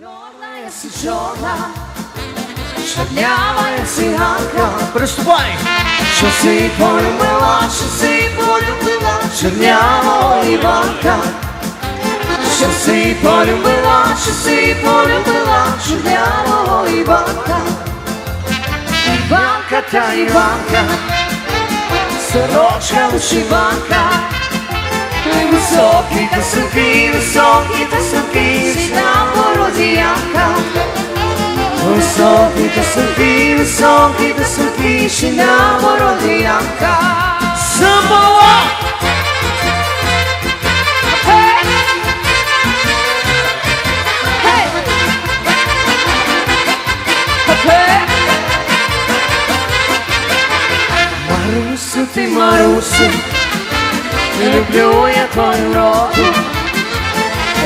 Чорна єси чорна, чорнява циганка. Приступай! Що си полюбила, що си полюбила, чорнявого Іванка. Що си полюбила, що си полюбила, чорнявого Іванка. Іванка та Іванка, сорочка вишиванка. Високі та сухі, високі та сухі, Високі та сухі, високі та сухі, ще на морозі Янка. Самова! Марусю, ти Марусю, люблю я твою роду.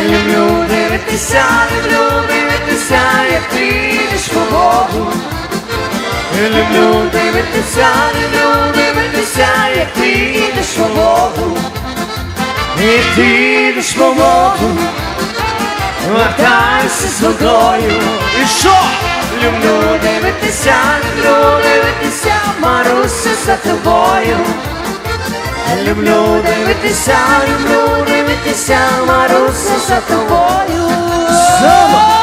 Люблю дивитися, люблю дивитися, як ти йдеш по Богу. Люблю дивитися, люблю дивитися, як ти йдеш по Богу. І ти йдеш по Богу, вертайся з водою. І що? Люблю дивитися, люблю дивитися, Маруся за тобою. Люблю дивитися, люблю дивитися, Маруся за тобою. Сама!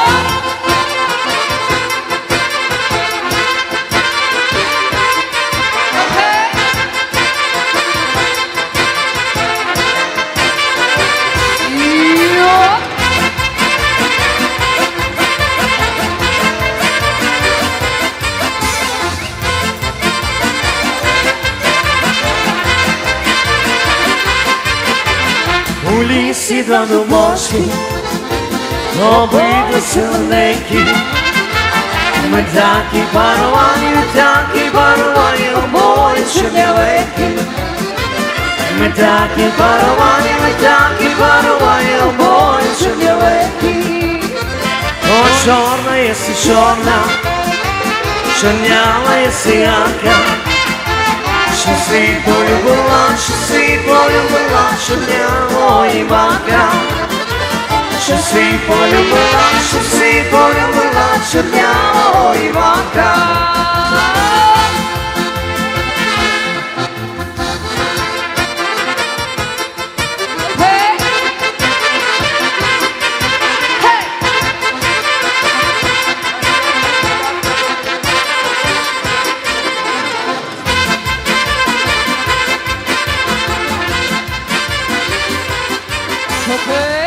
У лісі два домашні, обидва чорненькі. Ми такі паровані, ми такі паровані, обоє чорнявенькі. Ми такі паровані, ми такі паровані, обоє чорнявенькі. О, чорна єси чорна, чорнява єси янка що світ полюбила, що світ полюбила, що для мої бака, що світ полюбила, що світ полюбила, що для мої бака. Okay.